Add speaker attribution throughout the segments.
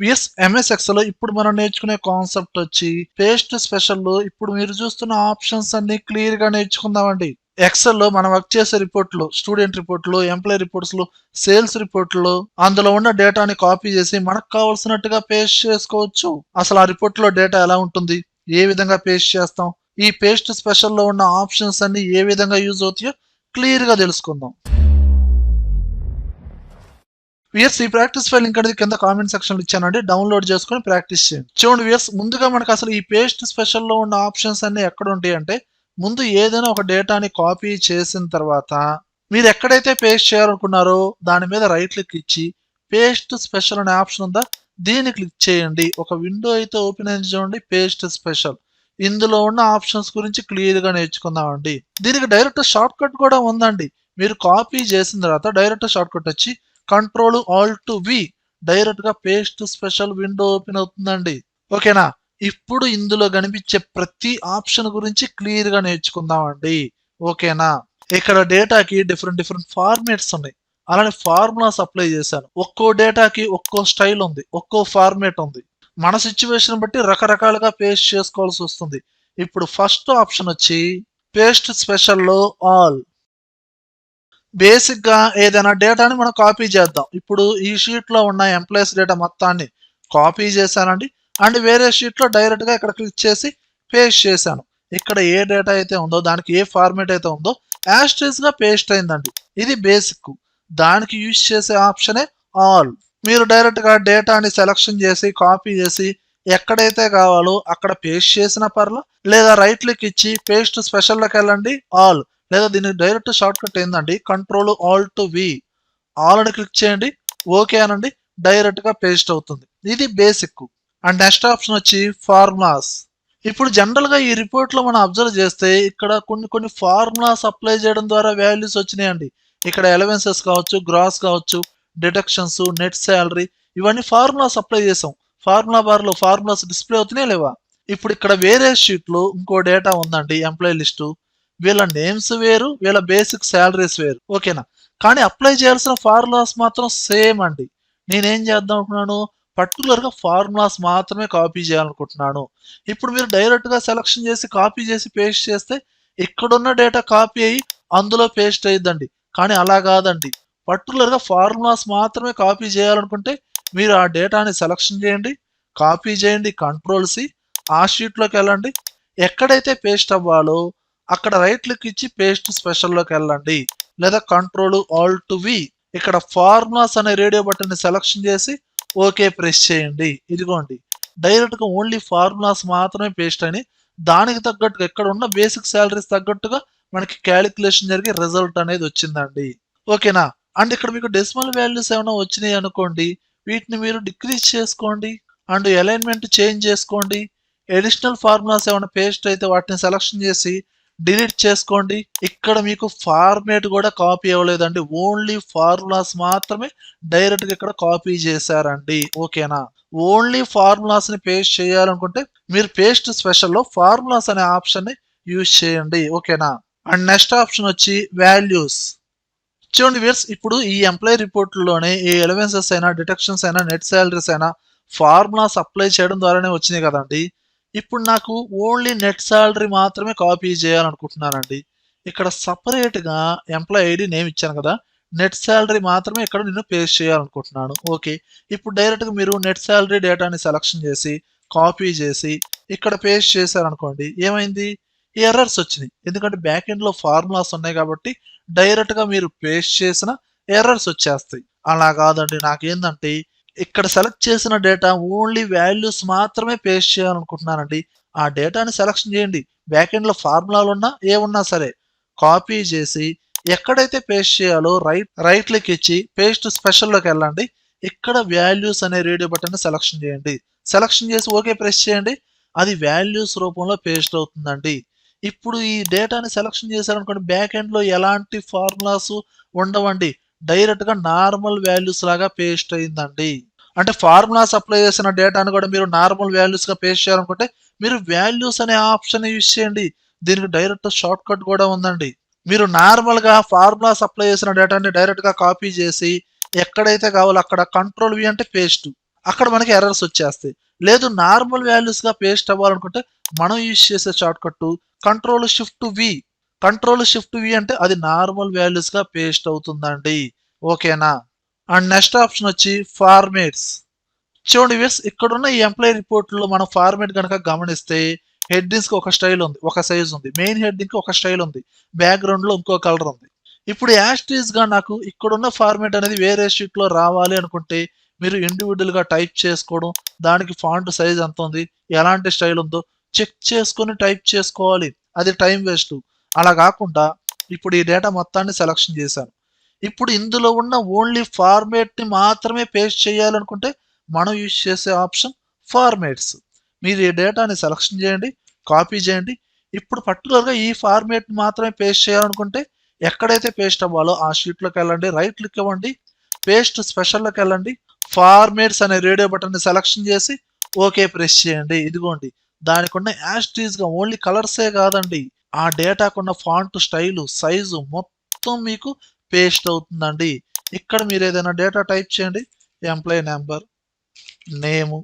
Speaker 1: VS MS Excel ఇప్పుడు మనం నేర్చుకునే కాన్సెప్ట్ వచ్చి పేస్ట్ స్పెషల్ ఇప్పుడు మీరు చూస్తున్న ఆప్షన్స్ అన్ని క్లియర్గా నేర్చుకుందామండి. ఎక్సెల్లో మనం వర్క్ చేసే రిపోర్ట్లు స్టూడెంట్ రిపోర్ట్లు ఎంప్లాయ్ రిపోర్ట్స్లో సేల్స్ రిపోర్ట్లు అందులో ఉన్న డేటాని కాపీ చేసి మనకు కావాల్సినట్టుగా పేస్ట్ చేసుకోవచ్చు. అసలు ఆ రిపోర్ట్లో డేటా ఎలా ఉంటుంది? ఏ విధంగా పేస్ట్ చేస్తాం? ఈ పేస్ట్ స్పెషల్లో ఉన్న ఆప్షన్స్ అన్ని ఏ విధంగా యూజ్ అవుతాయో క్లియర్గా తెలుసుకుందాం. వియర్స్ ఈ ప్రాక్టీస్ ఫైల్ లింక్ అనేది కింద కామెంట్ సెక్షన్లో ఇచ్చానండి. డౌన్లోడ్ చేసుకొని ప్రాక్టీస్ చేయండి. చూడండి వియర్స్ ముందుగా మనకు అసలు ఈ పేస్ట్ స్పెషల్లో ఉన్న ఆప్షన్స్ అన్ని ఎక్కడ ఉంటాయి అంటే ముందు ఏదైనా ఒక డేటాని కాపీ చేసిన తర్వాత మీరు ఎక్కడైతే పేస్ట్ చేయాలనుకున్నారో దాని మీద రైట్ క్లిక్ ఇచ్చి పేస్ట్ స్పెషల్ అనే ఆప్షన్ ఉందా దీన్ని క్లిక్ చేయండి. ఒక విండో అయితే ఓపెన్ అయింది చూడండి పేస్ట్ స్పెషల్ ఇందులో ఉన్న ఆప్షన్స్ గురించి క్లియర్గా నేర్చుకుందామండి దీనికి డైరెక్ట్ షార్ట్ కట్ కూడా ఉందండి. మీరు కాపీ చేసిన తర్వాత డైరెక్ట్ షార్ట్ కట్ వచ్చి కంట్రోల్ ఆల్ టు వి డైరెక్ట్గా పేస్ట్ స్పెషల్ విండో ఓపెన్ అవుతుందండి. ఓకేనా ఇప్పుడు ఇందులో కనిపించే ప్రతి ఆప్షన్ గురించి క్లియర్గా నేర్చుకుందామండి. ఓకేనా ఇక్కడ డేటాకి డిఫరెంట్ డిఫరెంట్ ఫార్మేట్స్ ఉన్నాయి. అలానే ఫార్ములాస్ అప్లై చేశాను. ఒక్కో డేటాకి ఒక్కో స్టైల్ ఉంది. ఒక్కో ఫార్మేట్ ఉంది. మన సిచ్యువేషన్ బట్టి రకరకాలుగా పేస్ట్ చేసుకోవాల్సి వస్తుంది. ఇప్పుడు ఫస్ట్ ఆప్షన్ వచ్చి పేస్ట్ స్పెషల్లో ఆల్ బేసిక్గా ఏదైనా డేటాని మనం కాపీ చేద్దాం. ఇప్పుడు ఈ షీట్లో ఉన్న ఎంప్లాయీస్ డేటా మొత్తాన్ని కాపీ చేశానండి. అండ్ వేరే షీట్లో డైరెక్ట్గా ఇక్కడ క్లిక్ చేసి పేస్ట్ చేశాను. ఇక్కడ ఏ డేటా అయితే ఉందో దానికి ఏ ఫార్మేట్ అయితే ఉందో యాస్టేజ్గా పేస్ట్ అయిందండి. ఇది బేసిక్ దానికి యూజ్ చేసే ఆప్షనే ఆల్. మీరు డైరెక్ట్గా డేటాని సెలక్షన్ చేసి కాపీ చేసి ఎక్కడైతే కావాలో అక్కడ పేస్ట్ చేసిన పర్ల లేదా రైట్ క్లిక్ ఇచ్చి పేస్ట్ స్పెషల్లోకి వెళ్ళండి ఆల్. లేదా దీనికి డైరెక్ట్ షార్ట్ కట్ ఏందండి? Control Alt to V all అని క్లిక్ చేయండి. ఓకే అనండి. డైరెక్ట్గా పేస్ట్ అవుతుంది. ఇది బేసిక్ అండ్ నెక్స్ట్ ఆప్షన్ వచ్చి ఫార్ములాస్ ఇప్పుడు జనరల్గా ఈ రిపోర్ట్లో మనం అబ్జర్వ్ చేస్తే ఇక్కడ కొన్ని కొన్ని ఫార్ములాస్ అప్లై చేయడం ద్వారా వాల్యూస్ వచ్చినాయండి. ఇక్కడ ఎలవెన్సెస్ కావచ్చు గ్రాస్ కావచ్చు డిడక్షన్స్ నెట్ శాలరీ ఇవన్నీ ఫార్ములాస్ అప్లై చేసాం. ఫార్ములా బార్లో ఫార్ములాస్ డిస్ప్లే అవుతున్నాయి లేవా? ఇప్పుడు ఇక్కడ వేరే షీట్లో ఇంకో డేటా ఉందండి ఎంప్లాయీ లిస్టు వీళ్ళ నేమ్స్ వేరు వీళ్ళ బేసిక్ శాలరీస్ వేరు. ఓకేనా కానీ అప్లై చేయాల్సిన ఫార్ములాస్ మాత్రం సేమ్ అండి. నేనేం చేద్దాం అనుకున్నాను? పర్టికులర్గా ఫార్ములాస్ మాత్రమే కాపీ చేయాలనుకుంటున్నాను. ఇప్పుడు మీరు డైరెక్ట్గా సెలక్షన్ చేసి కాపీ చేసి పేస్ట్ చేస్తే ఇక్కడున్న డేటా కాపీ అయ్యి అందులో పేస్ట్ అయ్యిద్దండి కానీ అలా కాదండి. పర్టికులర్గా ఫార్ములాస్ మాత్రమే కాపీ చేయాలనుకుంటే మీరు ఆ డేటాని సెలక్షన్ చేయండి కాపీ చేయండి కంట్రోల్ సి ఆ షీట్లోకి వెళ్ళండి. ఎక్కడైతే పేస్ట్ అవ్వాలో అక్కడ రైట్ క్లిక్ ఇచ్చి పేస్ట్ స్పెషల్లోకి వెళ్ళండి లేదా కంట్రోల్ ఆల్ టు వి ఇక్కడ ఫార్ములాస్ అనే రేడియో బటన్ని సెలక్షన్ చేసి ఓకే ప్రెస్ చేయండి. ఇదిగోండి. డైరెక్ట్గా ఓన్లీ ఫార్ములాస్ మాత్రమే పేస్ట్ అని దానికి తగ్గట్టుగా ఇక్కడ ఉన్న బేసిక్ శాలరీస్ తగ్గట్టుగా మనకి క్యాలిక్యులేషన్ జరిగి రిజల్ట్ అనేది వచ్చిందండి. ఓకేనా? అండ్ ఇక్కడ మీకు డెసిమల్ వాల్యూస్ ఏమైనా వచ్చినాయి అనుకోండి వీటిని మీరు డిక్రీజ్ చేసుకోండి అండ్ అలైన్మెంట్ చేంజ్ చేసుకోండి. ఎడిషనల్ ఫార్ములాస్ ఏమైనా పేస్ట్ అయితే వాటిని సెలక్షన్ చేసి డిలీట్ చేసుకోండి. ఇక్కడ మీకు ఫార్మేట్ కూడా కాపీ అవ్వలేదండి. ఓన్లీ ఫార్ములాస్ మాత్రమే డైరెక్ట్గా ఇక్కడ కాపీ చేశారండి. ఓకేనా? ఓన్లీ ఫార్ములాస్ని పేస్ట్ చేయాలనుకుంటే మీరు పేస్ట్ స్పెషల్లో ఫార్ములాస్ అనే ఆప్షన్ని యూజ్ చేయండి. ఓకేనా? అండ్ నెక్స్ట్ ఆప్షన్ వచ్చి వాల్యూస్. చూడండి వీర్స్ ఇప్పుడు ఈ ఎంప్లాయీ రిపోర్ట్లోనే ఈ ఎలవెన్సెస్ అయినా డిటక్షన్స్ అయినా నెట్ శాలరీస్ అయినా ఫార్ములాస్ అప్లై చేయడం ద్వారానే వచ్చినాయి కదండి. ఇప్పుడు నాకు ఓన్లీ నెట్ శాలరీ మాత్రమే కాపీ చేయాలనుకుంటున్నానండి. ఇక్కడ సపరేట్గా ఎంప్లాయ్ ఐడి నేమ్ ఇచ్చాను కదా నెట్ శాలరీ మాత్రమే ఇక్కడ నేను పేస్ట్ చేయాలనుకుంటున్నాను. ఓకే ఇప్పుడు డైరెక్ట్గా మీరు నెట్ శాలరీ డేటాని సెలక్షన్ చేసి కాపీ చేసి ఇక్కడ పేస్ట్ చేశారనుకోండి ఏమైంది? ఎర్రర్స్ వచ్చినాయి. ఎందుకంటే బ్యాక్ ఎండ్లో ఫార్ములాస్ ఉన్నాయి కాబట్టి డైరెక్ట్గా మీరు పేస్ట్ చేసిన ఎర్రర్స్ వచ్చేస్తాయి. అలా కాదండి నాకేందంటే ఇక్కడ సెలెక్ట్ చేసిన డేటా ఓన్లీ వాల్యూస్ మాత్రమే పేస్ట్ చేయాలనుకుంటున్నానండి. ఆ డేటాని సెలక్షన్ చేయండి. బ్యాక్ ఫార్ములాలు ఉన్నా ఏమున్నా సరే కాపీ చేసి ఎక్కడైతే పేస్ట్ చేయాలో రైట్ రైట్ క్లిక్ ఇచ్చి పేస్ట్ స్పెషల్లోకి వెళ్ళండి. ఇక్కడ వాల్యూస్ అనే రేడియో బటన్ సెలక్షన్ చేయండి. సెలక్షన్ చేసి ఓకే ప్రెస్ చేయండి. అది వాల్యూస్ రూపంలో పేస్ట్ అవుతుందండి. ఇప్పుడు ఈ డేటాని సెలక్షన్ చేశారనుకోండి బ్యాక్ ఎండ్లో ఎలాంటి ఫార్ములాస్ ఉండవండి. డైరెక్ట్గా నార్మల్ వాల్యూస్ లాగా పేస్ట్ అయిందండి. అంటే ఫార్ములాస్ అప్లై చేసిన డేటాను కూడా మీరు నార్మల్ వాల్యూస్గా పేస్ట్ చేయాలనుకుంటే మీరు వాల్యూస్ అనే ఆప్షన్ యూజ్ చేయండి. దీనికి డైరెక్ట్ షార్ట్ కట్ కూడా ఉందండి. మీరు నార్మల్గా ఫార్ములాస్ అప్లై చేసిన డేటాని డైరెక్ట్గా కాపీ చేసి ఎక్కడైతే కావాలో అక్కడ కంట్రోల్ వి అంటే పేస్ట్. అక్కడ మనకి ఎర్రర్స్ వచ్చేస్తాయి. లేదు నార్మల్ వాల్యూస్గా పేస్ట్ అవ్వాలనుకుంటే మనం యూజ్ చేసే shortcut control shift V. Control shift V అంటే అది నార్మల్ వాల్యూస్గా పేస్ట్ అవుతుందండి. ఓకేనా? అండ్ నెక్స్ట్ ఆప్షన్ వచ్చి ఫార్మేట్స్ చూడండి వ్యూస్ ఇక్కడున్న ఈ ఎంప్లాయీ రిపోర్ట్లో మనం ఫార్మేట్ కనుక గమనిస్తే హెడ్డింగ్స్కి ఒక స్టైల్ ఉంది ఒక సైజ్ ఉంది. మెయిన్ హెడ్డింగ్కి ఒక స్టైల్ ఉంది. బ్యాక్గ్రౌండ్లో ఇంకో కలర్ ఉంది. ఇప్పుడు యాస్టీస్గా నాకు ఇక్కడున్న ఫార్మేట్ అనేది వేరే షీట్లో రావాలి అనుకుంటే మీరు ఇండివిజువల్గా టైప్ చేసుకోవడం దానికి ఫాంట్ సైజ్ ఎంత ఉంది ఎలాంటి స్టైల్ ఉందో చెక్ చేసుకొని టైప్ చేసుకోవాలి. అది టైం వేస్ట్ అలా కాకుండా ఇప్పుడు ఈ డేటా మొత్తాన్ని సెలక్షన్ చేశాను. ఇప్పుడు ఇందులో ఉన్న ఓన్లీ ఫార్మేట్ని మాత్రమే పేస్ట్ చేయాలనుకుంటే మనం యూజ్ చేసే ఆప్షన్ ఫార్మేట్స్ మీరు ఈ డేటాని సెలక్షన్ చేయండి కాపీ చేయండి. ఇప్పుడు పర్టికులర్గా ఈ ఫార్మేట్ని మాత్రమే పేస్ట్ చేయాలనుకుంటే ఎక్కడైతే పేస్ట్ అవ్వాలో ఆ షీట్లోకి వెళ్ళండి రైట్ క్లిక్ ఇవ్వండి పేస్ట్ స్పెషల్లోకి వెళ్ళండి ఫార్మేట్స్ అనే రేడియో బటన్ని సెలక్షన్ చేసి ఓకే ప్రెస్ చేయండి. ఇదిగోండి దానికి ఉన్న యాస్టీజ్గా ఓన్లీ కలర్సే కాదండి. ఆ డేటాకున్న ఫాంట్ స్టైలు సైజు మొత్తం మీకు పేస్ట్ అవుతుందండి. ఇక్కడ మీరు ఏదైనా డేటా టైప్ చేయండి. Employee number name.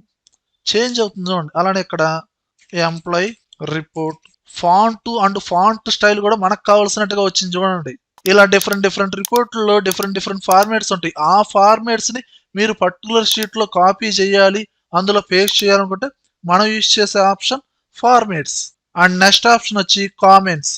Speaker 1: చేంజ్ అవుతుంది చూడండి. అలానే ఇక్కడ employee report font and font style కూడా మనకు కావాల్సినట్టుగా వచ్చింది చూడండి. ఇలా డిఫరెంట్ డిఫరెంట్ రిపోర్ట్లలో డిఫరెంట్ డిఫరెంట్ ఫార్మేట్స్ ఉంటాయి. ఆ ఫార్మేట్స్ని మీరు పర్టికులర్ షీట్లో కాపీ చేయాలి అందులో పేస్ట్ చేయాలనుకుంటే మనం యూజ్ చేసే option formats. And next option వచ్చి కామెంట్స్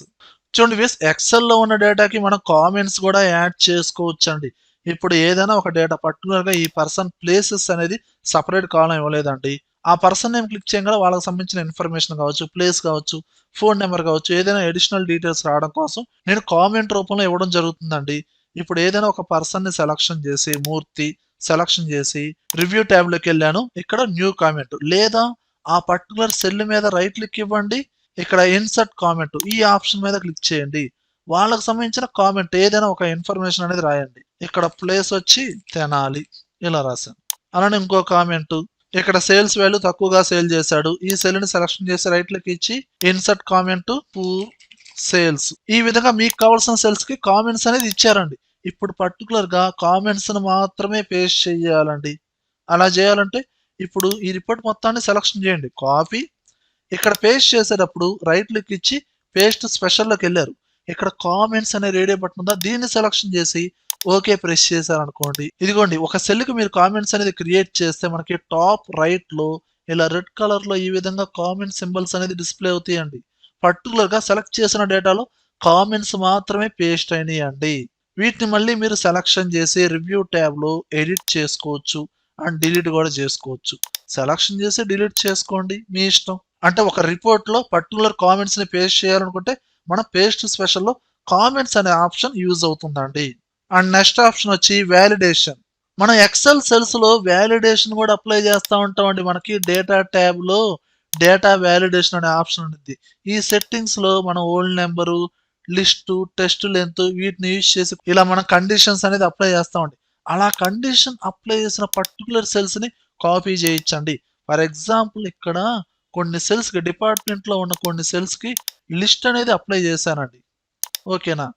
Speaker 1: చూడండి వీస్ ఎక్సెల్లో ఉన్న డేటాకి మనం కామెంట్స్ కూడా యాడ్ చేసుకోవచ్చు అండి ఇప్పుడు ఏదైనా ఒక డేటా పర్టికులర్గా ఈ పర్సన్ ప్లేసెస్ అనేది సపరేట్ కాలం ఇవ్వలేదండి. ఆ పర్సన్ నేమ్ క్లిక్ చేయగానే వాళ్ళకి సంబంధించిన ఇన్ఫర్మేషన్ కావచ్చు ప్లేస్ కావచ్చు ఫోన్ నెంబర్ కావచ్చు ఏదైనా అడిషనల్ డీటెయిల్స్ రావడం కోసం నేను కామెంట్ రూపంలో ఇవ్వడం జరుగుతుందండి. ఇప్పుడు ఏదైనా ఒక పర్సన్ని సెలక్షన్ చేసి మూర్తి సెలక్షన్ చేసి రివ్యూ ట్యాబ్లోకి వెళ్ళాను. ఇక్కడ న్యూ కామెంట్ లేదా ఆ పర్టికులర్ సెల్ మీద రైట్ క్లిక్ ఇవ్వండి. ఇక్కడ ఇన్సర్ట్ కామెంట్ ఈ ఆప్షన్ మీద క్లిక్ చేయండి. వాళ్ళకు సంబంధించిన కామెంట్ ఏదైనా ఒక ఇన్ఫర్మేషన్ అనేది రాయండి. ఇక్కడ ప్లేస్ వచ్చి తెనాలి. ఇలా రాశాను. అలానే ఇంకో కామెంట్ ఇక్కడ సేల్స్ వాల్యూ తక్కువగా సేల్ చేశాడు. ఈ సెల్ని సెలక్షన్ చేసి రైట్ క్లిక్ ఇచ్చి ఇన్సర్ట్ కామెంట్ పూ సేల్స్ ఈ విధంగా మీకు కావాల్సిన సెల్స్కి కామెంట్స్ అనేది ఇచ్చారండి. ఇప్పుడు పర్టికులర్గా కామెంట్స్ను మాత్రమే పేస్ట్ చేయాలండి. అలా చేయాలంటే ఇప్పుడు ఈ రిపోర్ట్ మొత్తాన్ని సెలక్షన్ చేయండి. కాపీ ఇక్కడ పేస్ట్ చేసేటప్పుడు రైట్ క్లిక్ ఇచ్చి పేస్ట్ స్పెషల్లోకి వెళ్ళారు. ఇక్కడ కామెంట్స్ అనే రేడియో బటన్ ఉందా? దీన్ని సెలక్షన్ చేసి ఓకే ప్రెస్ చేశారు అనుకోండి ఇదిగోండి ఒక సెల్కి మీరు కామెంట్స్ అనేది క్రియేట్ చేస్తే మనకి టాప్ రైట్లో ఇలా రెడ్ కలర్లో ఈ విధంగా కామెంట్ సింబల్స్ అనేది డిస్ప్లే అవుతాయండి. పర్టికులర్గా సెలెక్ట్ చేసిన డేటాలో కామెంట్స్ మాత్రమే పేస్ట్ అయినాయండి. వీటిని మళ్ళీ మీరు సెలక్షన్ చేసి రివ్యూ ట్యాబ్లో ఎడిట్ చేసుకోవచ్చు. అండ్ డిలీట్ కూడా చేసుకోవచ్చు. సెలక్షన్ చేసి డిలీట్ చేసుకోండి. మీ ఇష్టం. అంటే ఒక రిపోర్ట్లో పర్టికులర్ కామెంట్స్ని పేస్ట్ చేయాలనుకుంటే మన పేస్ట్ స్పెషల్లో కామెంట్స్ అనే ఆప్షన్ యూజ్ అవుతుందండి. అండ్ నెక్స్ట్ ఆప్షన్ వచ్చి వ్యాలిడేషన్ మనం ఎక్సెల్ సెల్స్లో వ్యాలిడేషన్ కూడా అప్లై చేస్తూ ఉంటామండి మనకి డేటా ట్యాబ్లో డేటా వ్యాలిడేషన్ అనే ఆప్షన్ ఉంటుంది ఈ సెట్టింగ్స్లో మన మనం whole number list text length వీటిని యూజ్ చేసి ఇలా మనం కండిషన్స్ అనేది అప్లై చేస్తామండి అలా కండిషన్ అప్లై చేసిన పర్టికులర్ సెల్స్ని కాపీ చేయించండి. ఫర్ ఎగ్జాంపుల్ ఇక్కడ కొన్ని సెల్స్కి డిపార్ట్మెంట్లో ఉన్న కొన్ని సెల్స్కి లిస్ట్ అనేది అప్లై చేశానండి. ఓకేనా?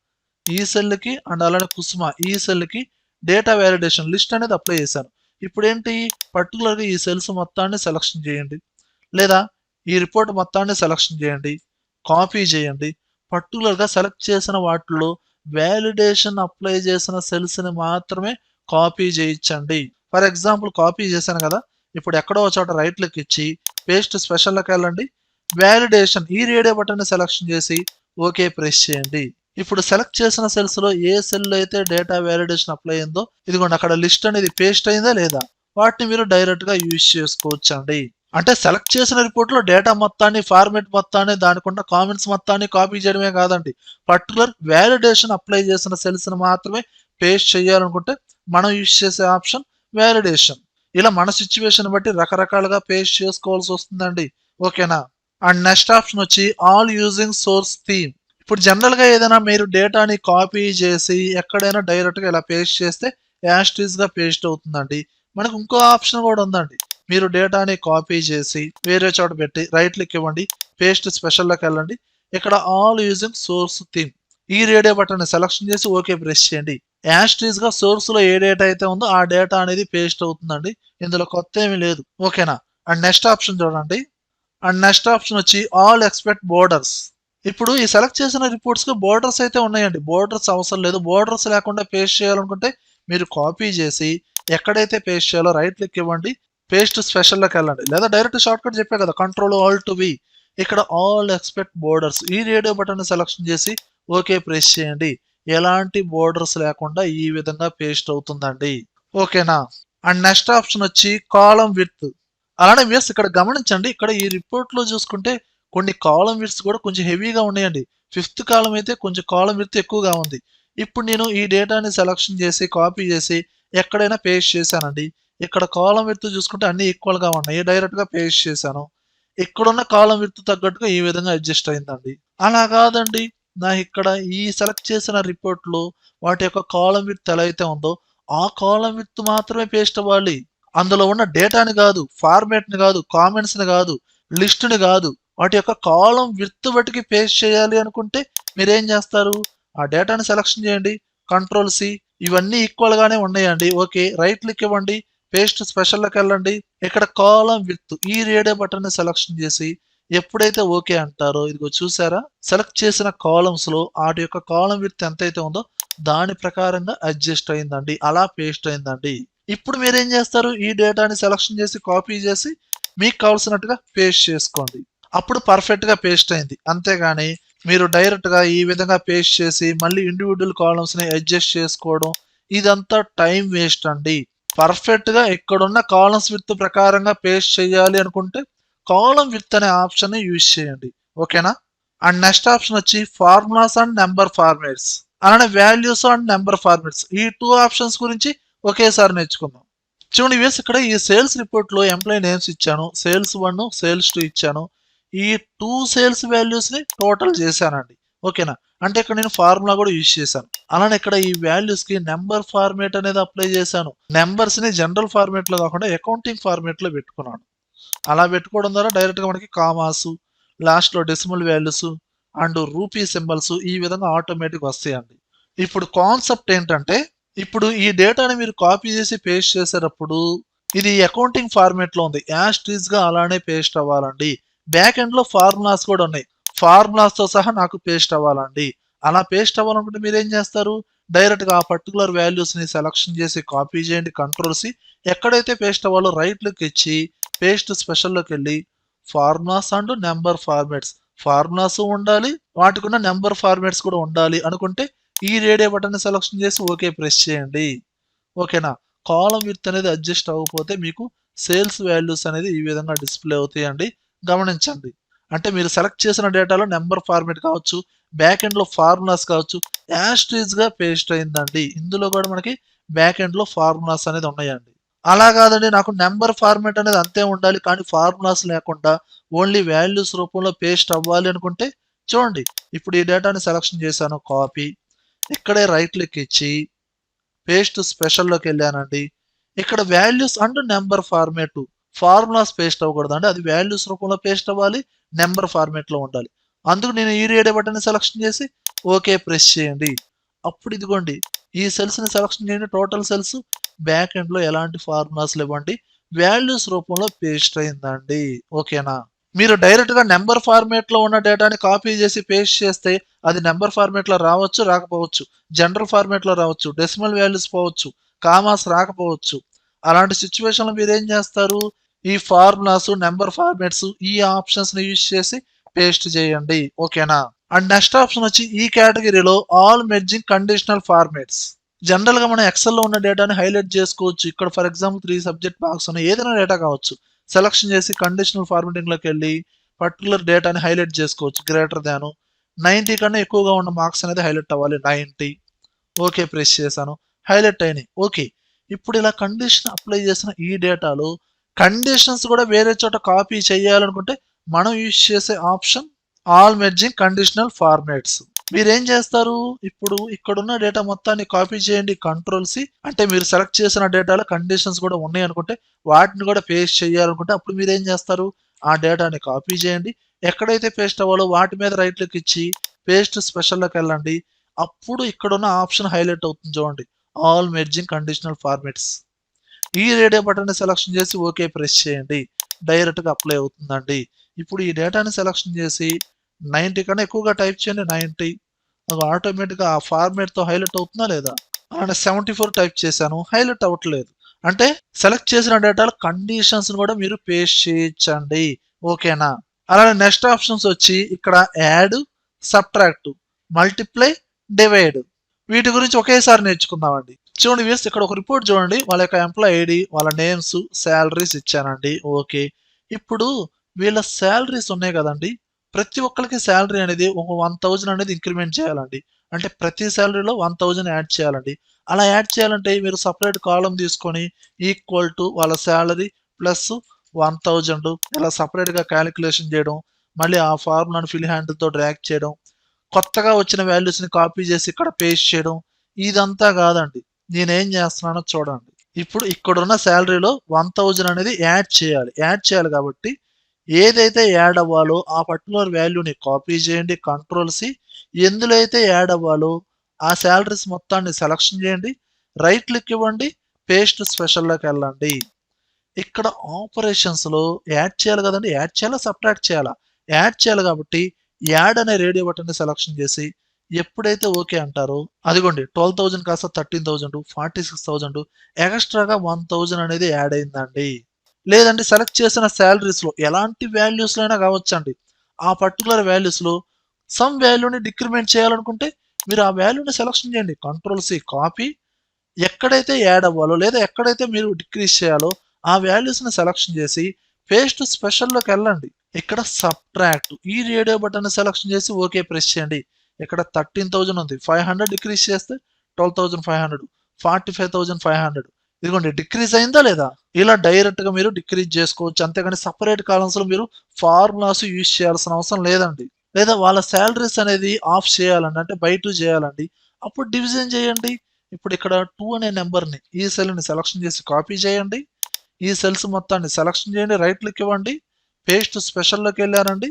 Speaker 1: ఈ సెల్కి అండ్ అలానే కుసుమ ఈ సెల్కి డేటా వ్యాలిడేషన్ లిస్ట్ అనేది అప్లై చేశాను. ఇప్పుడు ఏంటి పర్టికులర్గా ఈ సెల్స్ మొత్తాన్ని సెలక్షన్ చేయండి. లేదా ఈ రిపోర్ట్ మొత్తాన్ని సెలక్షన్ చేయండి. కాపీ చేయండి. పర్టికులర్గా సెలెక్ట్ చేసిన వాటిలో వ్యాలిడేషన్ అప్లై చేసిన సెల్స్ని మాత్రమే కాపీ చేయించండి. ఫర్ ఎగ్జాంపుల్ కాపీ చేశాను కదా? ఇప్పుడు ఎక్కడో చోట రైట్ క్లిక్ ఇచ్చి పేస్ట్ స్పెషల్లోకి వెళ్ళండి. వ్యాలిడేషన్ ఈ రేడియో బటన్ సెలక్షన్ చేసి ఓకే ప్రెస్ చేయండి. ఇప్పుడు సెలెక్ట్ చేసిన సెల్స్లో ఏ సెల్ అయితే డేటా వ్యాలిడేషన్ అప్లై అయిందో ఇదిగోండి అక్కడ లిస్ట్ అనేది పేస్ట్ అయిందా లేదా? వాటిని మీరు డైరెక్ట్గా యూజ్ చేసుకోవచ్చు అండి అంటే సెలెక్ట్ చేసిన రిపోర్ట్లో డేటా మొత్తాన్ని ఫార్మేట్ మొత్తాన్ని దానికున్న కామెంట్స్ మొత్తాన్ని కాపీ చేయడమే కాదండి. పర్టికులర్ వ్యాలిడేషన్ అప్లై చేసిన సెల్స్ మాత్రమే పేస్ట్ చేయాలనుకుంటే మనం యూజ్ చేసే ఆప్షన్ వ్యాలిడేషన్ ఇలా మన సిచ్యువేషన్ బట్టి రకరకాలుగా పేస్ట్ చేసుకోవాల్సి వస్తుందండి. ఓకేనా? అండ్ నెక్స్ట్ ఆప్షన్ వచ్చి ఆల్ యూజింగ్ సోర్స్ థీమ్ ఇప్పుడు జనరల్గా ఏదైనా మీరు డేటాని కాపీ చేసి ఎక్కడైనా డైరెక్ట్గా ఇలా పేస్ట్ చేస్తే యాస్టీస్గా పేస్ట్ అవుతుందండి. మనకు ఇంకో ఆప్షన్ కూడా ఉందండి. మీరు డేటాని కాపీ చేసి వేరే చోట పెట్టి రైట్ క్లిక్ ఇవ్వండి పేస్ట్ స్పెషల్లోకి వెళ్ళండి. ఇక్కడ ఆల్ యూజింగ్ సోర్స్ థీమ్ ఈ రేడియో బటన్ సెలక్షన్ చేసి ఓకే ప్రెస్ చేయండి. యాస్ట్రీస్గా సోర్స్లో ఏ డేటా అయితే ఉందో ఆ డేటా అనేది పేస్ట్ అవుతుందండి. ఇందులో కొత్త ఏమీ లేదు. ఓకేనా? అండ్ నెక్స్ట్ ఆప్షన్ చూడండి. అండ్ నెక్స్ట్ ఆప్షన్ వచ్చి ఆల్ ఎక్స్పెక్ట్ బోర్డర్స్. ఇప్పుడు ఈ సెలెక్ట్ చేసిన రిపోర్ట్స్కి బోర్డర్స్ అయితే ఉన్నాయండి. బోర్డర్స్ అవసరం లేదు. బోర్డర్స్ లేకుండా పేస్ట్ చేయాలనుకుంటే మీరు కాపీ చేసి ఎక్కడైతే పేస్ట్ చేయాలో రైట్ క్లిక్ ఇవ్వండి. పేస్ట్ స్పెషల్లోకి వెళ్ళండి. లేదా డైరెక్ట్ షార్ట్ కట్ చెప్పే కదా కంట్రోల్ ఆల్ టు వి ఇక్కడ ఆల్ ఎక్స్పెక్ట్ బోర్డర్స్. ఈ రేడియో బటన్ సెలెక్షన్ చేసి ఓకే ప్రెస్ చేయండి. ఎలాంటి బోర్డర్స్ లేకుండా ఈ విధంగా పేస్ట్ అవుతుందండి. ఓకేనా? అండ్ నెక్స్ట్ ఆప్షన్ వచ్చి కాలం విత్ అలానే వ్యూస్ ఇక్కడ గమనించండి ఇక్కడ ఈ రిపోర్ట్లో చూసుకుంటే కొన్ని కాలం విడ్స్ కూడా కొంచెం హెవీగా ఉన్నాయండి. ఫిఫ్త్ కాలం అయితే కొంచెం కాలం విత్ ఎక్కువగా ఉంది. ఇప్పుడు నేను ఈ డేటాని సెలక్షన్ చేసి కాపీ చేసి ఎక్కడైనా పేస్ట్ చేశానండి. ఇక్కడ కాలం విత్ చూసుకుంటే అన్ని ఈక్వల్గా ఉన్నాయి. డైరెక్ట్గా పేస్ట్ చేశాను. ఇక్కడున్న కాలం విత్ తగ్గట్టుగా ఈ విధంగా అడ్జస్ట్ అయిందండి. అలా కాదండి. నా ఇక్కడ ఈ సెలెక్ట్ చేసిన రిపోర్ట్లు వాటి యొక్క కాలం విత్ ఎలా అయితే ఉందో ఆ కాలం విత్ మాత్రమే పేస్ట్ అవ్వాలి. అందులో ఉన్న డేటాని కాదు ఫార్మేట్ని కాదు కామెంట్స్ని కాదు లిస్ట్ని కాదు వాటి యొక్క కాలం విత్ బట్టికి పేస్ట్ చేయాలి అనుకుంటే మీరేం చేస్తారు? ఆ డేటాని సెలెక్షన్ చేయండి. కంట్రోల్ సి ఇవన్నీ ఈక్వల్గానే ఉన్నాయండి. ఓకే రైట్ క్లిక్ ఇవ్వండి. పేస్ట్ స్పెషల్లోకి వెళ్ళండి. ఇక్కడ కాలం విత్ ఈ రేడియో బటన్ని సెలక్షన్ చేసి ఎప్పుడైతే ఓకే అంటారో ఇదిగో చూసారా? సెలెక్ట్ చేసిన కాలమ్స్లో వాటి యొక్క కాలం విత్ ఎంత అయితే ఉందో దాని ప్రకారంగా అడ్జస్ట్ అయిందండి. అలా పేస్ట్ అయిందండి. ఇప్పుడు మీరు ఏం చేస్తారు? ఈ డేటాని సెలక్షన్ చేసి కాపీ చేసి మీకు కావాల్సినట్టుగా పేస్ట్ చేసుకోండి. అప్పుడు పర్ఫెక్ట్గా పేస్ట్ అయింది. అంతేగాని మీరు డైరెక్ట్గా ఈ విధంగా పేస్ట్ చేసి మళ్ళీ ఇండివిజువల్ కాలమ్స్ని అడ్జస్ట్ చేసుకోవడం ఇదంతా టైం వేస్ట్ అండి. పర్ఫెక్ట్గా ఇక్కడున్న కాలమ్స్ విత్ ప్రకారంగా పేస్ట్ చేయాలి అనుకుంటే కాలం విత్ అనే ఆప్షన్ యూజ్ చేయండి. ఓకేనా? అండ్ నెక్స్ట్ ఆప్షన్ వచ్చి ఫార్ములాస్ అండ్ నెంబర్ ఫార్మేట్స్. అలానే వాల్యూస్ అండ్ నెంబర్ ఫార్మేట్స్. ఈ టూ ఆప్షన్స్ గురించి ఒకేసారి నేర్చుకుందాం. చూడండి వేసి ఇక్కడ ఈ సేల్స్ రిపోర్ట్లో ఎంప్లాయీ నేమ్స్ ఇచ్చాను. సేల్స్ వన్ సేల్స్ టూ ఇచ్చాను. ఈ టూ సేల్స్ వాల్యూస్ని టోటల్ చేశానండి. ఓకేనా? అంటే ఇక్కడ నేను ఫార్ములా కూడా యూజ్ చేశాను. అలానే ఇక్కడ ఈ వాల్యూస్కి నెంబర్ ఫార్మేట్ అనేది అప్లై చేశాను. నెంబర్స్ని జనరల్ ఫార్మేట్లో కాకుండా అకౌంటింగ్ ఫార్మేట్లో పెట్టుకున్నాను. అలా పెట్టుకోవడం ద్వారా డైరెక్ట్గా మనకి కామాస్ లాస్ట్లో decimal values and rupee symbols ఈ విధంగా ఆటోమేటిక్ వస్తాయండి. ఇప్పుడు కాన్సెప్ట్ ఏంటంటే ఇప్పుడు ఈ డేటాని మీరు కాపీ చేసి పేస్ట్ చేసేటప్పుడు ఇది అకౌంటింగ్ ఫార్మేట్లో ఉంది. యాస్టీజ్గా అలానే పేస్ట్ అవ్వాలండి. బ్యాక్ ఎండ్లో ఫార్ములాస్ కూడా ఉన్నాయి. ఫార్ములాస్తో సహా నాకు పేస్ట్ అవ్వాలండి. అలా పేస్ట్ అవ్వాలనుకుంటే మీరు ఏం చేస్తారు? డైరెక్ట్గా ఆ పర్టికులర్ వాల్యూస్ని సెలక్షన్ చేసి కాపీ చేయండి కంట్రోల్ సి ఎక్కడైతే పేస్ట్ అవ్వాలో రైట్ ఇచ్చి పేస్ట్ స్పెషల్లోకి వెళ్ళి formulas and number formats. Formulas ఉండాలి వాటికున్న నెంబర్ ఫార్మాట్స్ కూడా ఉండాలి అనుకుంటే ఈ రేడియో బటన్ సెలెక్షన్ చేసి ఓకే ప్రెస్ చేయండి. ఓకేనా? కాలం విత్ అనేది అడ్జస్ట్ అవ్వకపోతే మీకు సేల్స్ వాల్యూస్ అనేది ఈ విధంగా డిస్ప్లే అవుతాయండి. గమనించండి. అంటే మీరు సెలెక్ట్ చేసిన డేటాలో నెంబర్ ఫార్మేట్ కావచ్చు బ్యాక్ ఎండ్లో ఫార్ములాస్ కావచ్చు యాస్ట్రీజ్గా పేస్ట్ అయిందండి. ఇందులో కూడా మనకి బ్యాక్ ఎండ్లో ఫార్ములాస్ అనేది ఉన్నాయండి. అలా కాదండి నాకు నెంబర్ ఫార్మేట్ అనేది అంతే ఉండాలి కానీ ఫార్ములాస్ లేకుండా ఓన్లీ వాల్యూస్ రూపంలో పేస్ట్ అవ్వాలి అనుకుంటే చూడండి ఇప్పుడు ఈ డేటాని సెలక్షన్ చేశాను కాపీ ఇక్కడే రైట్ క్లిక్ ఇచ్చి పేస్ట్ స్పెషల్లోకి వెళ్ళానండి. ఇక్కడ values and number format formulas paste అవ్వకూడదు అది వాల్యూస్ రూపంలో పేస్ట్ అవ్వాలి నెంబర్ ఫార్మేట్లో ఉండాలి. అందుకు నేను ఈ రేడియో బటన్ సెలక్షన్ చేసి ఓకే ప్రెస్ చేయండి. అప్పుడు ఇదిగోండి ఈ సెల్స్ని సెలక్షన్ చేయండి టోటల్ సెల్స్ బ్యాక్ ఎండ్లో ఎలాంటి ఫార్ములాస్ ఇవ్వండి వాల్యూస్ రూపంలో పేస్ట్ అయిందండి. ఓకేనా? మీరు డైరెక్ట్గా నెంబర్ ఫార్మేట్లో ఉన్న డేటాని కాపీ చేసి పేస్ట్ చేస్తే అది నెంబర్ ఫార్మేట్లో రావచ్చు రాకపోవచ్చు. జనరల్ ఫార్మేట్లో రావచ్చు డెసిమల్ వాల్యూస్ పోవచ్చు కామాస్ రాకపోవచ్చు. అలాంటి సిచ్యువేషన్లో మీరు ఏం చేస్తారు? ఈ ఫార్ములాస్ నెంబర్ ఫార్మేట్స్ ఈ ఆప్షన్స్ని యూజ్ చేసి పేస్ట్ చేయండి. ఓకేనా? అండ్ నెక్స్ట్ ఆప్షన్ వచ్చి ఈ కేటగిరీలో ఆల్ మెర్జింగ్ కండిషనల్ ఫార్మేట్స్ జనరల్గా మనం ఎక్సెల్లో ఉన్న డేటాని హైలైట్ చేసుకోవచ్చు. ఇక్కడ for example three subject marks ఉన్నాయి. ఏదైనా డేటా కావచ్చు. సెలక్షన్ చేసి కండిషనల్ ఫార్మేటింగ్లోకి వెళ్ళి పర్టికులర్ డేటాని హైలైట్ చేసుకోవచ్చు. గ్రేటర్ దాను నైంటీ కన్నా ఎక్కువగా ఉన్న మార్క్స్ అనేది హైలైట్ అవ్వాలి. నైంటీ. ఓకే ప్రెస్ చేశాను. హైలైట్ అయినాయి. ఓకే. ఇప్పుడు ఇలా కండిషన్ అప్లై చేసిన ఈ డేటాలో కండిషన్స్ కూడా వేరే చోట కాపీ చేయాలనుకుంటే మనం యూజ్ చేసే option all merging conditional formats. మీరు ఏం చేస్తారు? ఇప్పుడు ఇక్కడున్న డేటా మొత్తాన్ని కాపీ చేయండి కంట్రోల్ సి అంటే మీరు సెలెక్ట్ చేసిన డేటాలో కండిషన్స్ కూడా ఉన్నాయి అనుకుంటే వాటిని కూడా పేస్ట్ చేయాలనుకుంటే అప్పుడు మీరు ఏం చేస్తారు? ఆ డేటాని కాపీ చేయండి. ఎక్కడైతే పేస్ట్ అవ్వాలో వాటి మీద రైట్ క్లిక్ ఇచ్చి పేస్ట్ స్పెషల్లోకి వెళ్ళండి. అప్పుడు ఇక్కడున్న ఆప్షన్ హైలైట్ అవుతుంది చూడండి. ఆల్ మెర్జింగ్ కండిషనల్ ఫార్మాట్స్ ఈ రేడియో బటన్ సెలెక్షన్ చేసి ఓకే ప్రెస్ చేయండి. డైరెక్ట్గా అప్లై అవుతుందండి. ఇప్పుడు ఈ డేటాని సెలెక్షన్ చేసి నైంటీ కన్నా ఎక్కువగా టైప్ చేయండి నైంటీ. ఆటోమేటిక్గా ఆ ఫార్మేట్తో హైలైట్ అవుతుందా లేదా? అలానే సెవెంటీ ఫోర్ టైప్ చేశాను హైలైట్ అవ్వట్లేదు. అంటే సెలెక్ట్ చేసిన డేటాలో కండిషన్స్ని కూడా మీరు పేస్ట్ చేయించండి. ఓకేనా? అలానే నెక్స్ట్ ఆప్షన్స్ వచ్చి ఇక్కడ యాడ్ సబ్ట్రాక్ట్ మల్టిప్లై డివైడ్. వీటి గురించి ఒకేసారి నేర్చుకుందామండి. చూడండి వ్యూస్ ఇక్కడ ఒక రిపోర్ట్ చూడండి. వాళ్ళ యొక్క ఎంప్లాయ్ ఐడి వాళ్ళ నేమ్స్ శాలరీస్ ఇచ్చానండి. ఓకే. ఇప్పుడు వీళ్ళ శాలరీస్ ఉన్నాయి కదండి. ప్రతి ఒక్కరికి శాలరీ అనేది ఒక వన్ థౌజండ్ అనేది ఇంక్రిమెంట్ చేయాలండి. అంటే ప్రతి శాలరీలో వన్ థౌజండ్ యాడ్ చేయాలండి. అలా యాడ్ చేయాలంటే మీరు సపరేట్ కాలం తీసుకొని ఈక్వల్ టు వాళ్ళ శాలరీ ప్లస్ వన్ థౌజండ్ ఇలా సపరేట్గా క్యాలిక్యులేషన్ చేయడం మళ్ళీ ఆ ఫార్ములాను ఫిల్ హ్యాండిల్తో డ్రాక్ చేయడం కొత్తగా వచ్చిన వాల్యూస్ని కాపీ చేసి ఇక్కడ పేస్ట్ చేయడం ఇదంతా కాదండి. నేనేం చేస్తున్నానో చూడండి. ఇప్పుడు ఇక్కడున్న శాలరీలో వన్ థౌజండ్ అనేది యాడ్ చేయాలి. యాడ్ చేయాలి కాబట్టి ఏదైతే యాడ్ అవ్వాలో ఆ పర్టికులర్ వాల్యూని కాపీ చేయండి కంట్రోల్ సి ఎందులో అయితే యాడ్ అవ్వాలో ఆ శాలరీస్ మొత్తాన్ని సెలక్షన్ చేయండి రైట్ క్లిక్ ఇవ్వండి పేస్ట్ స్పెషల్లోకి వెళ్ళండి. ఇక్కడ ఆపరేషన్స్లో యాడ్ చేయాలి కదండి యాడ్ చేయాలా సబ్ట్రాక్ట్ చేయాలా? యాడ్ చేయాలి కాబట్టి యాడ్ అనే రేడియో బటన్ని సెలక్షన్ చేసి ఎప్పుడైతే ఓకే అంటారో అదిగోండి ట్వెల్వ్ థౌజండ్ కాస్త thirteen thousand forty six thousand ఎక్స్ట్రాగా వన్ థౌజండ్ అనేది యాడ్ అయిందండి. లేదంటే సెలెక్ట్ చేసిన శాలరీస్లో ఎలాంటి వాల్యూస్లో అయినా కావచ్చండి. ఆ పర్టికులర్ వాల్యూస్లో సమ్ వాల్యూని డిక్రిమెంట్ చేయాలనుకుంటే మీరు ఆ వాల్యూని సెలక్షన్ చేయండి. కంట్రోల్ సి కాపీ ఎక్కడైతే యాడ్ అవ్వాలో లేదా ఎక్కడైతే మీరు డిక్రీజ్ చేయాలో ఆ వాల్యూస్ని సెలక్షన్ చేసి పేస్ట్ స్పెషల్లోకి వెళ్ళండి. ఇక్కడ సబ్ట్రాక్ట్ ఈ రేడియో బటన్ సెలక్షన్ చేసి ఓకే ప్రెస్ చేయండి. ఇక్కడ థర్టీన్ థౌజండ్ ఉంది. ఫైవ్ హండ్రెడ్ డిక్రీజ్ చేస్తే twelve thousand five hundred forty five thousand five hundred ఇదిగోండి డిక్రీజ్ అయిందా లేదా? ఇలా డైరెక్ట్గా మీరు డిక్రీజ్ చేసుకోవచ్చు. అంతేగాని సపరేట్ కాలమ్స్లో మీరు ఫార్ములాస్ యూజ్ చేయాల్సిన అవసరం లేదండి. లేదా వాళ్ళ శాలరీస్ అనేది ఆఫ్ చేయాలండి అంటే బై టూ చేయాలండి. అప్పుడు డివిజన్ చేయండి. ఇప్పుడు ఇక్కడ టూ అనే నెంబర్ని ఈ సెల్ని సెలక్షన్ చేసి కాపీ చేయండి. ఈ సెల్స్ మొత్తాన్ని సెలక్షన్ చేయండి రైట్ క్లిక్ ఇవ్వండి. పేస్ట్ స్పెషల్లోకి వెళ్ళారండి.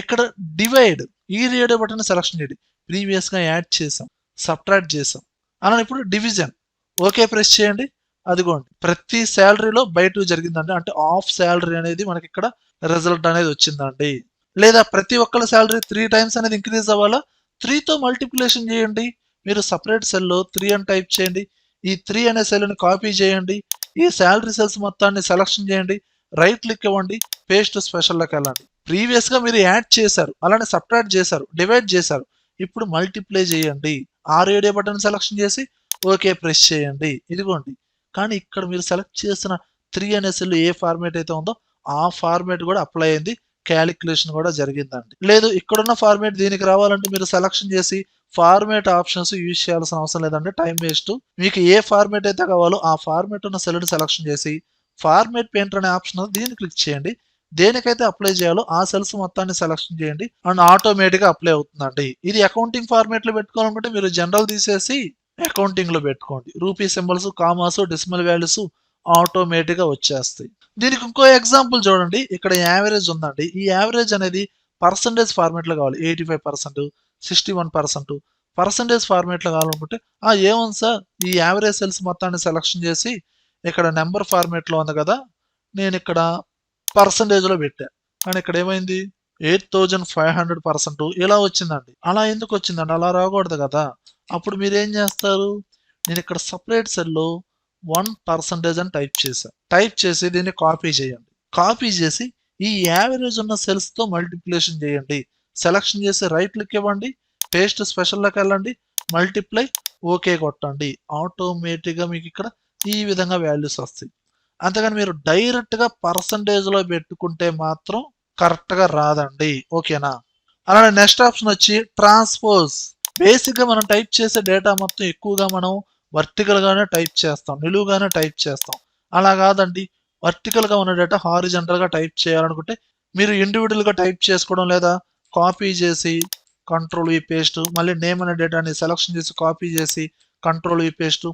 Speaker 1: ఇక్కడ డివైడ్ ఈ రేడియో బటన్ సెలక్షన్ చేయండి. ప్రీవియస్గా యాడ్ చేసాం సబ్ట్రాక్ట్ చేసాం. అలా ఇప్పుడు డివిజన్ ఓకే ప్రెస్ చేయండి. అదిగోండి ప్రతి శాలరీలో బయట జరిగిందండి. అంటే ఆఫ్ శాలరీ అనేది మనకి ఇక్కడ రిజల్ట్ అనేది వచ్చిందండి. లేదా ప్రతి ఒక్కళ్ళ శాలరీ త్రీ టైమ్స్ అనేది ఇంక్రీజ్ అవ్వాలా? త్రీతో మల్టిప్లికేషన్ చేయండి. మీరు సపరేట్ సెల్లో త్రీ అని టైప్ చేయండి. ఈ త్రీ అనే సెల్ని కాపీ చేయండి. ఈ శాలరీ సెల్స్ మొత్తాన్ని సెలక్షన్ చేయండి. రైట్ క్లిక్ ఇవ్వండి పేస్ట్ స్పెషల్లోకి వెళ్ళండి. ప్రీవియస్గా మీరు యాడ్ చేశారు. అలానే సపరేట్ చేశారు. డివైడ్ చేశారు. ఇప్పుడు మల్టిప్లై చేయండి. ఆ రేడియో బటన్ సెలక్షన్ చేసి ఓకే ప్రెస్ చేయండి. ఇదిగోండి. కానీ ఇక్కడ మీరు సెలెక్ట్ చేసిన త్రీ అనే సెల్ ఏ ఫార్మేట్ అయితే ఉందో ఆ ఫార్మేట్ కూడా అప్లై అయింది. క్యాలిక్యులేషన్ కూడా జరిగిందండి. లేదు ఇక్కడున్న ఫార్మేట్ దీనికి రావాలంటే మీరు సెలక్షన్ చేసి ఫార్మేట్ ఆప్షన్స్ యూజ్ చేయాల్సిన అవసరం లేదంటే టైం వేస్ట్ మీకు ఏ ఫార్మేట్ అయితే కావాలో ఆ ఫార్మేట్ ఉన్న సెల్ని సెలక్షన్ చేసి ఫార్మేట్ పెయింటర్ అనే ఆప్షన్ దీన్ని క్లిక్ చేయండి. దేనికైతే అప్లై చేయాలో ఆ సెల్స్ మొత్తాన్ని సెలక్షన్ చేయండి. అండ్ ఆటోమేటిక్గా అప్లై అవుతుందండి. ఇది అకౌంటింగ్ ఫార్మేట్లో పెట్టుకోవాలనుకుంటే మీరు జనరల్ తీసేసి అకౌంటింగ్లో పెట్టుకోండి. Rupee symbols commas decimal values ఆటోమేటిక్గా వచ్చేస్తాయి. దీనికి ఇంకో ఎగ్జాంపుల్ చూడండి. ఇక్కడ యావరేజ్ ఉందండి. ఈ యావరేజ్ అనేది పర్సంటేజ్ ఫార్మేట్లో కావాలి. Eighty five percent sixty one percent percentage ఫార్మేట్లో కావాలనుకుంటే ఆ ఏముంది సార్? ఈ యావరేజ్ సెల్స్ మొత్తాన్ని సెలక్షన్ చేసి ఇక్కడ నెంబర్ ఫార్మేట్లో ఉంది కదా నేను ఇక్కడ పర్సంటేజ్లో పెట్టా. కానీ ఇక్కడ ఏమైంది? Eight thousand five hundred percent ఇలా వచ్చిందండి. అలా ఎందుకు వచ్చిందండి? అలా రాకూడదు కదా. అప్పుడు మీరు ఏం చేస్తారు? నేను ఇక్కడ సపరేట్ సెల్లో వన్ పర్సంటేజ్ అని టైప్ చేశాను టైప్ చేసి దీన్ని కాపీ చేయండి. కాపీ చేసి ఈ యావరేజ్ ఉన్న సెల్స్తో మల్టిప్లికేషన్ చేయండి. సెలక్షన్ చేసి రైట్ క్లిక్ ఇవ్వండి. పేస్ట్ స్పెషల్లోకి వెళ్ళండి. మల్టిప్లై ఓకే కొట్టండి. ఆటోమేటిక్గా మీకు ఇక్కడ ఈ విధంగా వాల్యూస్ వస్తాయి. అంతేగాని మీరు డైరెక్ట్గా పర్సంటేజ్లో పెట్టుకుంటే మాత్రం కరెక్ట్గా రాదండి. ఓకేనా అలానే నెక్స్ట్ ఆప్షన్ వచ్చి ట్రాన్స్పోజ్ బేసిక్గా మనం టైప్ చేసే డేటా మొత్తం ఎక్కువగా మనం వర్టికల్గానే టైప్ చేస్తాం నిలువుగానే టైప్ చేస్తాం. అలా కాదండి. వర్టికల్గా ఉన్న డేటా హారిజెంటల్గా టైప్ చేయాలనుకుంటే మీరు ఇండివిజువల్గా టైప్ చేసుకోవడం లేదా కాపీ చేసి కంట్రోల్ ఈ పేస్ట్ మళ్ళీ నేమ్ అనే డేటాని సెలక్షన్ చేసి కాపీ చేసి కంట్రోల్ ఈ పేస్ట్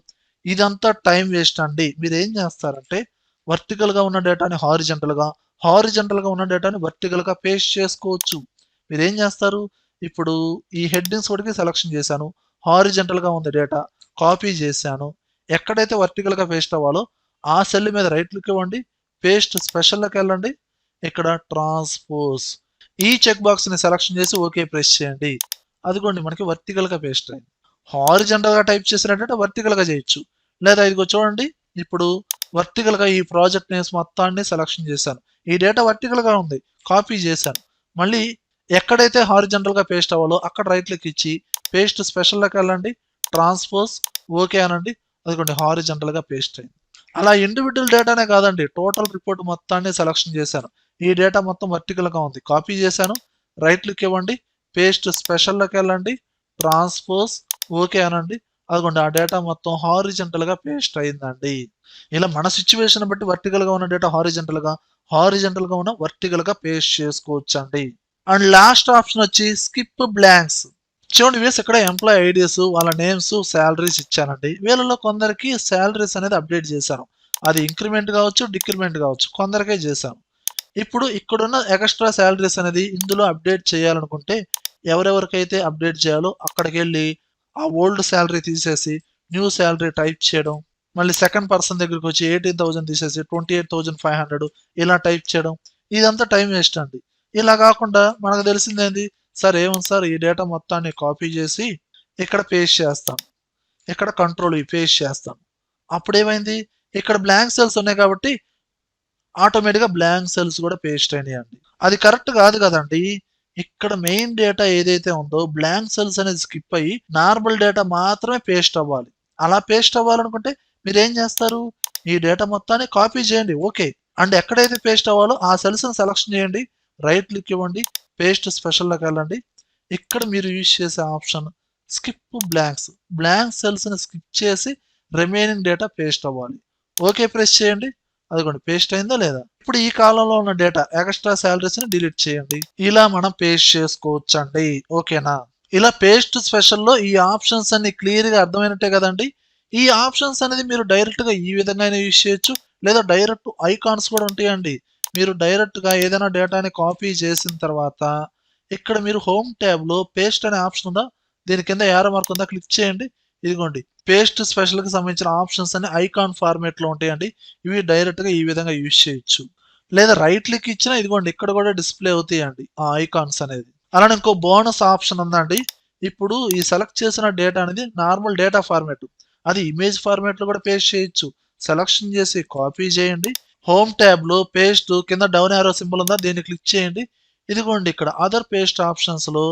Speaker 1: ఇదంతా టైం వేస్ట్ అండి. మీరు ఏం చేస్తారంటే వర్టికల్గా ఉన్న డేటాని హారిజెంటల్గా హారిజెంటల్గా ఉన్న డేటాని వర్టికల్గా పేస్ట్ చేసుకోవచ్చు. మీరు ఏం చేస్తారు? ఇప్పుడు ఈ హెడ్డింగ్స్ ఒకటికి సెలక్షన్ చేశాను. హారిజెంటల్గా ఉంది డేటా కాపీ చేశాను. ఎక్కడైతే వర్టికల్గా పేస్ట్ అవ్వాలో ఆ సెల్ మీద రైట్ క్లిక్ ఇవ్వండి పేస్ట్ స్పెషల్లోకి వెళ్ళండి. ఇక్కడ ట్రాన్స్పోజ్ ఈ చెక్ బాక్స్ని సెలక్షన్ చేసి ఓకే ప్రెస్ చేయండి. అదిగోండి మనకి వర్టికల్గా పేస్ట్ అయింది. హారిజెంటల్గా టైప్ చేసినట్టయితే వర్టికల్గా చేయొచ్చు. లేదా ఇదిగో చూడండి ఇప్పుడు వర్టికల్గా ఈ ప్రాజెక్ట్ నేమ్స్ మొత్తాన్ని సెలక్షన్ చేశాను. ఈ డేటా వర్టికల్గా ఉంది కాపీ చేశాను. మళ్ళీ ఎక్కడైతే హారిజెంటల్గా పేస్ట్ అవ్వాలో అక్కడ రైట్ క్లిక్ ఇచ్చి పేస్ట్ స్పెషల్లోకి వెళ్ళండి ట్రాన్స్పోజ్ ఓకే అనండి అదిగోండి హారిజెంటల్గా పేస్ట్ అయింది. అలా ఇండివిజువల్ డేటానే కాదండి టోటల్ రిపోర్ట్ మొత్తాన్ని సెలక్షన్ చేశాను. ఈ డేటా మొత్తం వర్టికల్గా ఉంది. కాపీ చేశాను రైట్ క్లిక్ ఇవ్వండి పేస్ట్ స్పెషల్లోకి వెళ్ళండి ట్రాన్స్పోజ్ ఓకే అనండి అదిగోండి ఆ డేటా మొత్తం హారిజెంటల్గా పేస్ట్ అయిందండి. ఇలా మన సిచ్యువేషన్ బట్టి వర్టికల్గా ఉన్న డేటా హారిజెంటల్గా హారిజెంటల్గా ఉన్న వర్టికల్గా పేస్ట్ చేసుకోవచ్చు అండ్ లాస్ట్ ఆప్షన్ వచ్చి స్కిప్ బ్లాంక్స్ చూడండి వేసి ఇక్కడ ఎంప్లాయ్ ఐడియాస్ వాళ్ళ నేమ్స్ శాలరీస్ ఇచ్చానండి వీళ్ళలో కొందరికి శాలరీస్ అనేది అప్డేట్ చేశాను అది ఇంక్రిమెంట్ కావచ్చు డిక్రిమెంట్ కావచ్చు కొందరికే చేశాను ఇప్పుడు ఇక్కడున్న ఎక్స్ట్రా శాలరీస్ అనేది ఇందులో అప్డేట్ చేయాలనుకుంటే ఎవరెవరికైతే అప్డేట్ చేయాలో అక్కడికి వెళ్ళి ఆ ఓల్డ్ శాలరీ తీసేసి న్యూ శాలరీ టైప్ చేయడం మళ్ళీ సెకండ్ పర్సన్ దగ్గరికి వచ్చి ఎయిటీన్ థౌజండ్ తీసేసి twenty eight thousand five hundred ఇలా టైప్ చేయడం ఇదంతా టైం వేస్ట్ అండి. ఇలా కాకుండా మనకు తెలిసిందేంది సార్ ఏముంది సార్? ఈ డేటా మొత్తాన్ని కాపీ చేసి ఇక్కడ పేస్ట్ చేస్తాం. ఇక్కడ కంట్రోల్ పేస్ట్ చేస్తాం. అప్పుడు ఏమైంది ఇక్కడ బ్లాంక్ సెల్స్ ఉన్నాయి కాబట్టి ఆటోమేటిక్గా బ్లాంక్ సెల్స్ కూడా పేస్ట్ అయినాయి అండి అది కరెక్ట్ కాదు కదండి. ఇక్కడ మెయిన్ డేటా ఏదైతే ఉందో బ్లాంక్ సెల్స్ అనేది స్కిప్ అయ్యి నార్మల్ డేటా మాత్రమే పేస్ట్ అవ్వాలి. అలా పేస్ట్ అవ్వాలనుకుంటే మీరు ఏం చేస్తారు? ఈ డేటా మొత్తాన్ని కాపీ చేయండి. ఓకే. అండ్ ఎక్కడైతే పేస్ట్ అవ్వాలో ఆ సెల్స్ని సెలెక్షన్ చేయండి. రైట్ క్లిక్ ఇవ్వండి పేస్ట్ స్పెషల్లోకి వెళ్ళండి ఇక్కడ మీరు యూజ్ చేసే ఆప్షన్ స్కిప్ బ్లాంక్స్. బ్లాంక్ సెల్స్ని స్కిప్ చేసి రిమైనింగ్ డేటా పేస్ట్ అవ్వాలి. ఓకే ప్రెస్ చేయండి. అదిగోండి పేస్ట్ అయిందా లేదా? ఇప్పుడు ఈ కాలంలో ఉన్న డేటా ఎక్స్ట్రా శాలరీస్ని డిలీట్ చేయండి. ఇలా మనం పేస్ట్ చేసుకోవచ్చండి. ఓకేనా? ఇలా పేస్ట్ స్పెషల్లో ఈ ఆప్షన్స్ అన్ని క్లియర్గా అర్థమైనట్టే కదండి. ఈ ఆప్షన్స్ అనేది మీరు డైరెక్ట్గా ఈ విధంగా యూజ్ చేయొచ్చు. లేదా డైరెక్ట్ ఐకాన్స్ కూడా ఉంటాయండి. మీరు డైరెక్ట్గా ఏదైనా డేటాని కాపీ చేసిన తర్వాత ఇక్కడ మీరు హోమ్ ట్యాబ్లో పేస్ట్ అనే ఆప్షన్ ఉందా? దీని కింద యారో మార్క్ ఉందా? క్లిక్ చేయండి. ఇదిగోండి. పేస్ట్ స్పెషల్కి సంబంధించిన ఆప్షన్స్ అన్ని ఐకాన్ ఫార్మేట్లో ఉంటాయండి. ఇవి డైరెక్ట్గా ఈ విధంగా యూజ్ చేయొచ్చు. లేదా రైట్ క్లిక్ ఇచ్చినా ఇదిగోండి ఇక్కడ కూడా డిస్ప్లే అవుతాయండి ఆ ఐకాన్స్ అనేది. అలానే ఇంకో బోనస్ ఆప్షన్ ఉందండి. ఇప్పుడు ఈ సెలెక్ట్ చేసిన డేటా అనేది నార్మల్ డేటా ఫార్మేట్. అది ఇమేజ్ ఫార్మేట్లో కూడా పేస్ట్ చేయొచ్చు. సెలక్షన్ చేసి కాపీ చేయండి. హోమ్ ట్యాబ్లో పేస్ట్ కింద డౌన్ యారో సింబల్ ఉందా? దీన్ని క్లిక్ చేయండి. ఇదిగోండి ఇక్కడ అదర్ పేస్ట్ ఆప్షన్స్లో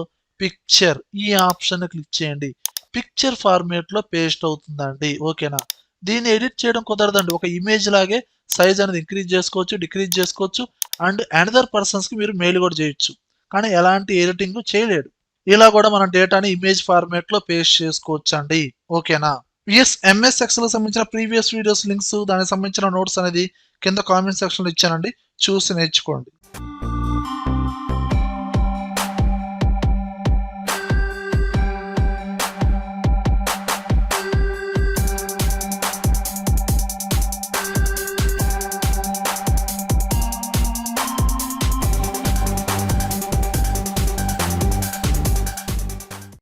Speaker 1: పిక్చర్ ఈ ఆప్షన్ క్లిక్ చేయండి. పిక్చర్ ఫార్మేట్లో పేస్ట్ అవుతుందండి. ఓకేనా దీన్ని ఎడిట్ చేయడం కుదరదండి. ఒక ఇమేజ్ లాగే సైజ్ అనేది ఇంక్రీజ్ చేసుకోవచ్చు డిక్రీజ్ చేసుకోవచ్చు అండ్ అనదర్ పర్సన్స్కి మీరు మెయిల్ కూడా చేయొచ్చు. కానీ ఎలాంటి ఎడిటింగ్ చేయలేడు ఇలా కూడా మనం డేటాని ఇమేజ్ ఫార్మేట్లో పేస్ట్ చేసుకోవచ్చు అండి ఓకేనా ఎస్ ఎంఎస్ ఎక్సెల్ సంబంధించిన ప్రీవియస్ వీడియోస్ లింక్స్ దానికి సంబంధించిన నోట్స్ అనేది కింద కామెంట్ సెక్షన్లో ఇచ్చానండి. చూసి నేర్చుకోండి.